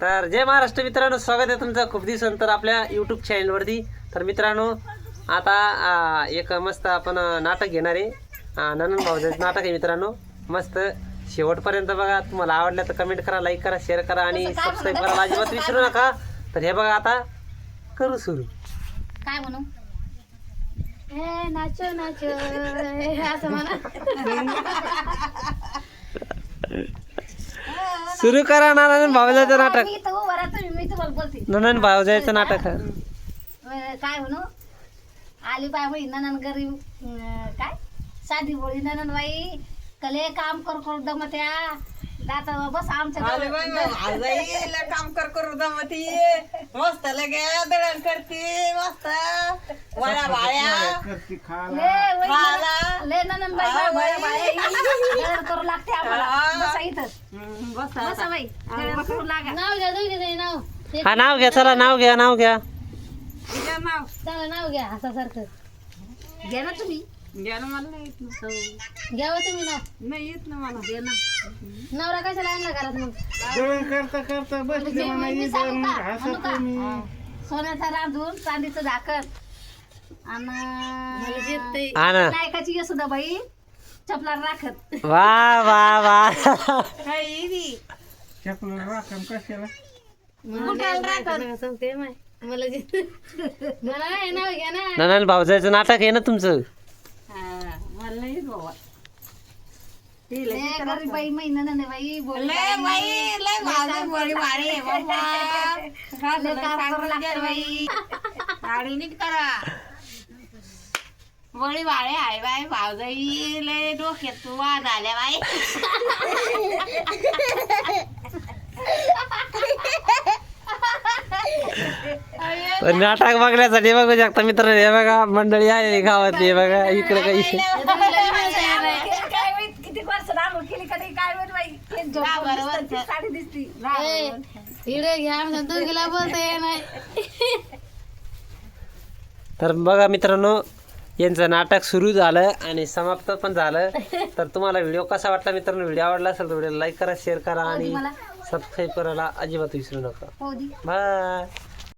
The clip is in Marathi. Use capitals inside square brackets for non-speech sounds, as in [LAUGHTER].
तर जय महाराष्ट्र मित्रांनो स्वागत आहे तुमचं. खूप दिवसानंतर आपल्या यूट्यूब चॅनलवरती तर मित्रांनो आता आ, एक मस्त आपण नाटक घेणार आहे. आ, नंदन भाऊचं नाटक आहे मित्रांनो. मस्त शेवटपर्यंत बघा तुम्हाला आवडलं तर कमेंट करा लाईक करा शेअर करा आणि सबस्क्राईब करायला अजिबात विसरू नका. तर हे बघा आता करू सुरू. काय म्हणू? नाचो नाचो. असं म्हणा. [LAUGHS] सुरू करा नंदन भाऊजाचं नाटक. मी तर उभा राहतो मी तुम्हाला बोलते. नंदन भाऊजाचं नाटक. आहे. अं, काय म्हणू? आली बाय बाई ननन गरीब अं, काय? साधी बोळी ननन बाई. कले काम कर करू दमत्या. दात बस आमच्या आले बाई मग काम कर करू दमती. मस्त लगे दळण करते मस्त. वळा भाळ्या ले वही खाला. ले ननन बाई हा, बाय बाई. दळण करू लागते आम्हाला. हा. बसा इथं. हम्म, बस बसा आता. बाई. दळण करू लागा. नाव घ्या दोघी नाव. हा नाव घ्या चला नाव घ्या नाव घ्या. नाव. चांगलं नाव घ्या हसासारखं घ्या ना तुम्ही. घ्या ना मला नाही येत ना. घ्यावं तुम्ही नाव. नाही येत ना मला. घे ना. नवरा कशाला आणला घरात मग? करता करता बसले म्हणा मी इथं सांगू का? हसा म्हणू का? तुम्ही सोन्याचा रांधून चांदीचं झाकण. आणि ना नायकाची सुद्धा बाई. चपला राखत. वा वा वा. काही बी. चपलं राखण कशाला? सांगते माय. मला मला नाही नाव घ्या ना. भाऊजाचं नाटक आहे ना तुमचं? हा, मला नाही येत बाबा. लय गरीब बाई महिना बाई बोल लय बाई. लय माझं बळी भारी आहे बाबा. [LAUGHS] लय काम करू लागतं बाई. नीट करा बळी भाडे आहे बाई भावजाई लय डोक्यात तू वाद आल्या बाई. तर नाटक बघण्यासाठी बघू शकता मित्र हे बघा मंडळी आहे गावातली हे बघा इकडे काही. किती वर्ष रांगोळ केली कधी काय माहीत बाई हे झोप दहा बारा दिसतं, ती वर्ष. साडी दिसती व्हिडिओ घ्या दोघीला बोलता नाही तर बघा मित्रांनो यांचं नाटक सुरू झालं आणि समाप्त पण झालं. तर तुम्हाला व्हिडिओ कसा वाटला मित्रांनो? व्हिडिओ आवडला असेल तर व्हिडिओ लाईक करा शेअर करा आणि सबस्क्राईब करायला अजिबात विसरू नका. बाय